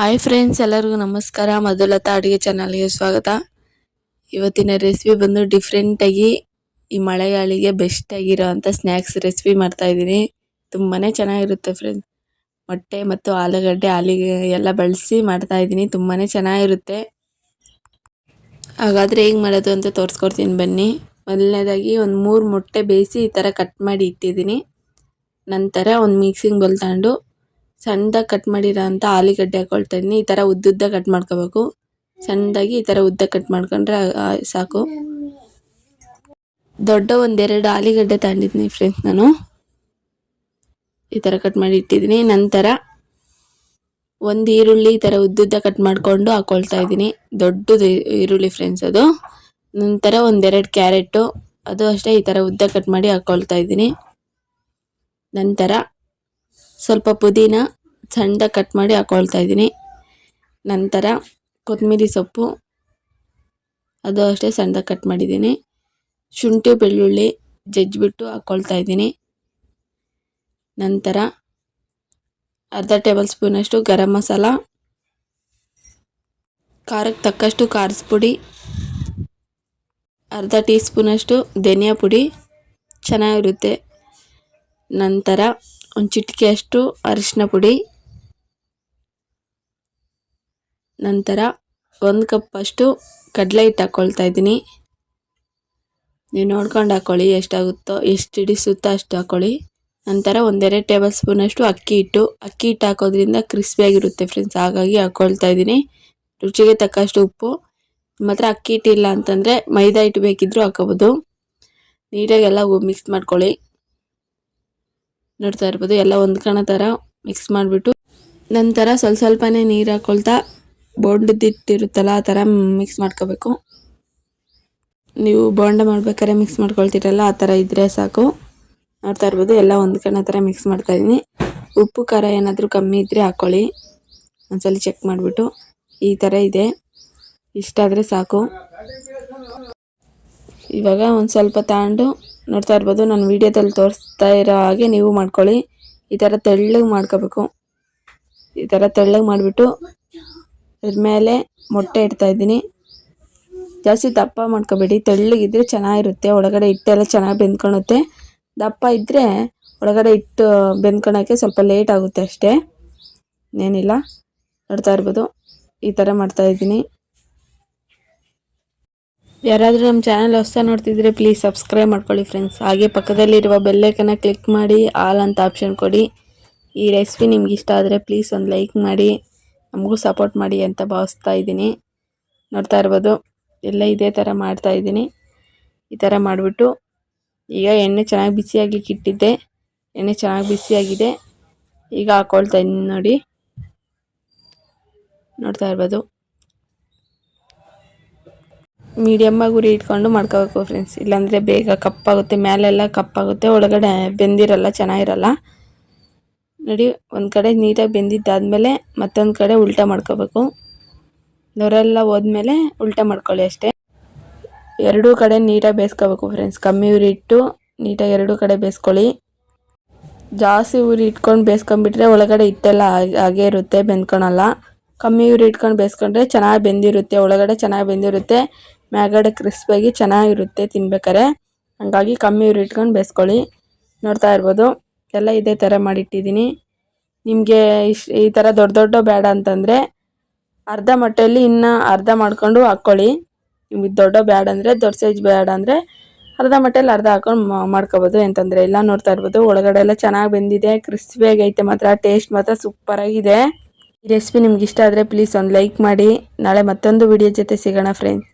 Hi friends ಎಲ್ಲರಿಗೂ ನಮಸ್ಕಾರ. ಮಧುಲತಾ ಅಡುಗೆ ಚಾನಲ್ಗೆ ಸ್ವಾಗತ. ಇವತ್ತಿನ ರೆಸಿಪಿ ಬಂದು ಡಿಫ್ರೆಂಟಾಗಿ ಈ ಮಳೆಗಾಳಿಗೆ ಬೆಸ್ಟ್ ಆಗಿರೋ ಅಂಥ ಸ್ನ್ಯಾಕ್ಸ್ ರೆಸಿಪಿ ಮಾಡ್ತಾಯಿದ್ದೀನಿ ತುಂಬಾ ಚೆನ್ನಾಗಿರುತ್ತೆ ಫ್ರೆಂಡ್ಸ್ ಮೊಟ್ಟೆ ಮತ್ತು ಆಲೂಗಡ್ಡೆ, ಆಲಿಗೆ ಎಲ್ಲ ಬಳಸಿ ಮಾಡ್ತಾಯಿದ್ದೀನಿ ತುಂಬಾ ಚೆನ್ನಾಗಿರುತ್ತೆ. ಹಾಗಾದರೆ ಹೇಗೆ ಮಾಡೋದು ಅಂತ ತೋರಿಸ್ಕೊಡ್ತೀನಿ ಬನ್ನಿ. ಮೊದಲನೇದಾಗಿ ಒಂದು ಮೂರು ಮೊಟ್ಟೆ ಬೇಯಿಸಿ ಈ ಥರ ಕಟ್ ಮಾಡಿ ಇಟ್ಟಿದ್ದೀನಿ. ನಂತರ ಒಂದು ಮಿಕ್ಸಿಂಗ್ ಬೌಲ್ ತಗೊಂಡು ಸಣ್ಣದಾಗಿ ಕಟ್ ಮಾಡಿರೋ ಅಂಥ ಆಲೂಗಡ್ಡೆ ಹಾಕೊಳ್ತಾ ಇದ್ದೀನಿ ಈ ಥರ ಉದ್ದುದ್ದ ಕಟ್ ಮಾಡ್ಕೋಬೇಕು. ಸಣ್ಣದಾಗಿ ಈ ಥರ ಉದ್ದ ಕಟ್ ಮಾಡ್ಕೊಂಡ್ರೆ ಸಾಕು. ದೊಡ್ಡ ಒಂದೆರಡು ಆಲೂಗಡ್ಡೆ ತಗೊಂಡಿದ್ದೀನಿ ಫ್ರೆಂಡ್ಸ್ ನಾನು. ಈ ಥರ ಕಟ್ ಮಾಡಿ ಇಟ್ಟಿದ್ದೀನಿ. ನಂತರ ಒಂದು ಈರುಳ್ಳಿ ಈ ಥರ ಉದ್ದುದ್ದ ಕಟ್ ಮಾಡಿಕೊಂಡು ಹಾಕೊಳ್ತಾ ಇದ್ದೀನಿ. ದೊಡ್ಡದು ಈರುಳ್ಳಿ ಫ್ರೆಂಡ್ಸ್ ಅದು. ನಂತರ ಒಂದೆರಡು ಕ್ಯಾರೆಟು, ಅದು ಅಷ್ಟೇ ಈ ಥರ ಉದ್ದ ಕಟ್ ಮಾಡಿ ಹಾಕೊಳ್ತಾ ಇದ್ದೀನಿ. ನಂತರ ಸ್ವಲ್ಪ ಪುದೀನ ಸಣ್ಣದಾಗಿ ಕಟ್ ಮಾಡಿ ಹಾಕೊಳ್ತಾ ಇದ್ದೀನಿ. ನಂತರ ಕೊತ್ತಂಬರಿ ಸೊಪ್ಪು. ಅದು ಅಷ್ಟೇ ಸಣ್ಣದಾಗಿ ಕಟ್ ಮಾಡಿದ್ದೀನಿ. ಶುಂಠಿ, ಬೆಳ್ಳುಳ್ಳಿ, ಜಜ್ಜಿಬಿಟ್ಟು ಹಾಕ್ಕೊಳ್ತಾ ಇದ್ದೀನಿ. ನಂತರ ಅರ್ಧ ಟೇಬಲ್ ಸ್ಪೂನಷ್ಟು ಗರಂ ಮಸಾಲ. ಖಾರಕ್ಕೆ ತಕ್ಕಷ್ಟು ಖಾರದ ಪುಡಿ. ಅರ್ಧ ಟೀ ಸ್ಪೂನಷ್ಟು ಧನಿಯಾ ಪುಡಿ. ಚೆನ್ನಾಗಿರುತ್ತೆ. ನಂತರ ಒಂದು ಚಿಟಿಕೆಯಷ್ಟು ಅರಿಶಿನ ಪುಡಿ. ನಂತರ ಒಂದು ಕಪ್ಪಷ್ಟು ಕಡಲೆ ಹಿಟ್ಟು ಹಾಕ್ಕೊಳ್ತಾ ಇದ್ದೀನಿ. ನೀವು ನೋಡ್ಕೊಂಡು ಹಾಕ್ಕೊಳ್ಳಿ ಎಷ್ಟಾಗುತ್ತೋ, ಎಷ್ಟು ಹಿಡಿಸುತ್ತೋ ಅಷ್ಟು ಹಾಕ್ಕೊಳ್ಳಿ ನಂತರ ಒಂದೆರಡು ಟೇಬಲ್ ಸ್ಪೂನಷ್ಟು ಅಕ್ಕಿ ಹಿಟ್ಟು. ಅಕ್ಕಿ ಹಿಟ್ಟು ಹಾಕೋದ್ರಿಂದ ಕ್ರಿಸ್ಪಿಯಾಗಿರುತ್ತೆ ಫ್ರೆಂಡ್ಸ್, ಹಾಗಾಗಿ ಹಾಕ್ಕೊಳ್ತಾ ಇದ್ದೀನಿ. ರುಚಿಗೆ ತಕ್ಕಷ್ಟು ಉಪ್ಪು. ಮಾತ್ರ ಅಕ್ಕಿ ಹಿಟ್ಟು ಇಲ್ಲ ಅಂತಂದರೆ ಮೈದಾ ಹಿಟ್ಟು ಬೇಕಿದ್ದರೂ ಹಾಕೋಬೋದು. ನೀಟಾಗಿ ಎಲ್ಲ ಮಿಕ್ಸ್ ಮಾಡ್ಕೊಳ್ಳಿ. ನೋಡ್ತಾ ಇರ್ಬೋದು, ಎಲ್ಲ ಹೊಂದ್ಕೊಳೋ ಥರ ಮಿಕ್ಸ್ ಮಾಡಿಬಿಟ್ಟು. ನಂತರ ಸ್ವಲ್ಪ ಸ್ವಲ್ಪನೇ ನೀರು ಹಾಕ್ಕೊಳ್ತಾ ಬೋಂಡದಿಟ್ಟಿರುತ್ತಲ್ಲ ಆ ಥರ ಮಿಕ್ಸ್ ಮಾಡ್ಕೋಬೇಕು. ನೀವು ಬೋಂಡ ಮಾಡ್ಬೇಕಾದ್ರೆ ಮಿಕ್ಸ್ ಮಾಡ್ಕೊಳ್ತೀರಲ್ಲ, ಆ ಥರ ಇದ್ದರೆ ಸಾಕು. ನೋಡ್ತಾ ಇರ್ಬೋದು, ಎಲ್ಲ ಹೊಂದ್ಕೊಳೋ ಥರ ಮಿಕ್ಸ್ ಮಾಡ್ತಾ ಇದ್ದೀನಿ ಉಪ್ಪು, ಖಾರ ಏನಾದರೂ ಕಮ್ಮಿ ಇದ್ದರೆ ಹಾಕ್ಕೊಳ್ಳಿ ಒಂದ್ಸಲ ಚೆಕ್ ಮಾಡಿಬಿಟ್ಟು. ಈ ಥರ ಇದೆ. ಇಷ್ಟಾದರೆ ಸಾಕು. ಇವಾಗ ಒಂದು ಸ್ವಲ್ಪ ತಗೊಂಡು, ನೋಡ್ತಾ ಇರ್ಬೋದು, ನಾನು ವೀಡಿಯೋದಲ್ಲಿ ತೋರಿಸ್ತಾ ಇರೋ ಹಾಗೆ ನೀವು ಮಾಡ್ಕೊಳ್ಳಿ. ಈ ಥರ ತೆಳ್ಳಗೆ ಮಾಡ್ಕೋಬೇಕು. ಈ ಥರ ತೆಳ್ಳಗೆ ಮಾಡಿಬಿಟ್ಟು ಅದ್ರ ಮೇಲೆ ಮೊಟ್ಟೆ ಇಡ್ತಾ ಇದ್ದೀನಿ. ಜಾಸ್ತಿ ದಪ್ಪ ಮಾಡ್ಕೋಬೇಡಿ. ತೆಳ್ಳಗಿದ್ರೆ ಚೆನ್ನಾಗಿರುತ್ತೆ. ಒಳಗಡೆ ಹಿಟ್ಟೆಲ್ಲ ಚೆನ್ನಾಗಿ ಬೆಂದ್ಕೊಳುತ್ತೆ. ದಪ್ಪ ಇದ್ದರೆ ಒಳಗಡೆ ಹಿಟ್ಟು ಬೆಂದ್ಕೊಳಕ್ಕೆ ಸ್ವಲ್ಪ ಲೇಟ್ ಆಗುತ್ತೆ ಅಷ್ಟೇ. ಇನ್ನೇನಿಲ್ಲ ನೋಡ್ತಾ ಇರ್ಬೋದು. ಈ ಥರ ಮಾಡ್ತಾ ಇದ್ದೀನಿ. ಯಾರಾದರೂ ನಮ್ಮ ಚಾನಲ್ ಹೊಸ ನೋಡ್ತಿದ್ರೆ ಪ್ಲೀಸ್ ಸಬ್ಸ್ಕ್ರೈಬ್ ಮಾಡ್ಕೊಳ್ಳಿ ಫ್ರೆಂಡ್ಸ್. ಹಾಗೆ ಪಕ್ಕದಲ್ಲಿರುವ ಬೆಲ್ಲೈಕನ್ನ ಕ್ಲಿಕ್ ಮಾಡಿ, ಆಲ್ ಅಂತ ಆಪ್ಷನ್ ಕೊಡಿ. ಈ ರೆಸಿಪಿ ನಿಮ್ಗೆ ಇಷ್ಟ ಆದರೆ ಪ್ಲೀಸ್ ಒಂದು ಲೈಕ್ ಮಾಡಿ. ನಮಗೂ ಸಪೋರ್ಟ್ ಮಾಡಿ ಅಂತ ಭಾವಿಸ್ತಾ ಇದ್ದೀನಿ. ನೋಡ್ತಾ ಇರ್ಬೋದು, ಎಲ್ಲ ಇದೇ ಥರ ಮಾಡ್ತಾ ಇದ್ದೀನಿ. ಈ ಥರ ಮಾಡಿಬಿಟ್ಟು ಈಗ ಎಣ್ಣೆ ಚೆನ್ನಾಗಿ ಬಿಸಿಯಾಗ್ಲಿಕ್ಕೆ ಇಟ್ಟಿದ್ದೆ. ಎಣ್ಣೆ ಚೆನ್ನಾಗಿ ಬಿಸಿಯಾಗಿದೆ ಈಗ ಹಾಕ್ಕೊಳ್ತಾ ಇದ್ದೀನಿ ನೋಡಿ. ನೋಡ್ತಾ ಇರ್ಬೋದು. ಮೀಡಿಯಮ್ಮಾಗಿ ಉರಿ ಇಟ್ಕೊಂಡು ಮಾಡ್ಕೋಬೇಕು ಫ್ರೆಂಡ್ಸ್ ಇಲ್ಲಾಂದರೆ ಬೇಗ ಕಪ್ಪಾಗುತ್ತೆ ಮೇಲೆಲ್ಲ ಕಪ್ಪಾಗುತ್ತೆ, ಒಳಗಡೆ ಬೆಂದಿರಲ್ಲ, ಚೆನ್ನಾಗಿರಲ್ಲ. ನೋಡಿ, ಒಂದು ಕಡೆ ನೀಟಾಗಿ ಬೆಂದಿದ್ದಾದಮೇಲೆ ಮತ್ತೊಂದು ಕಡೆ ಉಲ್ಟಾ ಮಾಡ್ಕೋಬೇಕು. ನೊರೆಲ್ಲ ಹೋದ್ಮೇಲೆ ಉಲ್ಟಾ ಮಾಡ್ಕೊಳ್ಳಿ ಅಷ್ಟೇ. ಎರಡೂ ಕಡೆ ನೀಟಾಗಿ ಬೇಯಿಸ್ಕೋಬೇಕು ಫ್ರೆಂಡ್ಸ್ ಕಮ್ಮಿ ಉರಿಟ್ಟು ನೀಟಾಗಿ ಎರಡೂ ಕಡೆ ಬೇಯಿಸ್ಕೊಳ್ಳಿ. ಜಾಸ್ತಿ ಉರಿ ಇಟ್ಕೊಂಡು ಬೇಯಿಸ್ಕೊಂಡ್ಬಿಟ್ರೆ ಒಳಗಡೆ ಹಿಟ್ಟೆಲ್ಲ ಹಾಗೆ ಇರುತ್ತೆ, ಬೆಂದ್ಕೊಳಲ್ಲ. ಕಮ್ಮಿ ಉರಿ ಇಟ್ಕೊಂಡು ಬೇಯಿಸ್ಕೊಂಡ್ರೆ ಚೆನ್ನಾಗಿ ಬೆಂದಿರುತ್ತೆ, ಒಳಗಡೆ ಚೆನ್ನಾಗಿ ಬೆಂದಿರುತ್ತೆ. ಮ್ಯಾಗಡೆ ಕ್ರಿಸ್ಪಾಗಿ ಚೆನ್ನಾಗಿರುತ್ತೆ ತಿನ್ಬೇಕಾರೆ. ಹಾಗಾಗಿ ಕಮ್ಮಿ ಉರಿ ಇಟ್ಕೊಂಡು ಬೇಯಿಸ್ಕೊಳ್ಳಿ. ನೋಡ್ತಾ ಇರ್ಬೋದು. ಎಲ್ಲ ಇದೇ ಥರ ಮಾಡಿಟ್ಟಿದ್ದೀನಿ. ನಿಮಗೆ ಇಶ್ ಈ ಥರ ದೊಡ್ಡ ದೊಡ್ಡ ಬೇಡ ಅಂತಂದರೆ ಅರ್ಧ ಮೊಟ್ಟೆಯಲ್ಲಿ ಇನ್ನು ಅರ್ಧ ಮಾಡ್ಕೊಂಡು ಹಾಕ್ಕೊಳ್ಳಿ. ನಿಮಗೆ ದೊಡ್ಡ ಬೇಡ ಅಂದರೆ, ದೊಡ್ಡ ಸೈಜ್ ಬೇಡ ಅಂದರೆ ಅರ್ಧ ಮೊಟ್ಟೆಯಲ್ಲಿ ಅರ್ಧ ಹಾಕೊಂಡು ಮಾಡ್ಕೋಬೋದು ಎಂತಂದರೆ ಎಲ್ಲ ನೋಡ್ತಾ ಇರ್ಬೋದು, ಒಳಗಡೆ ಎಲ್ಲ ಚೆನ್ನಾಗಿ ಬೆಂದಿದೆ. ಕ್ರಿಸ್ಪಿಯಾಗಿ ಐತೆ ಮಾತ್ರ, ಟೇಸ್ಟ್ ಮಾತ್ರ ಸೂಪರಾಗಿದೆ ಈ ರೆಸಿಪಿ ನಿಮ್ಗೆ ಇಷ್ಟ ಆದರೆ ಪ್ಲೀಸ್ ಒಂದು ಲೈಕ್ ಮಾಡಿ. ನಾಳೆ ಮತ್ತೊಂದು ವಿಡಿಯೋ ಜೊತೆ ಸಿಗೋಣ ಫ್ರೆಂಡ್ಸ್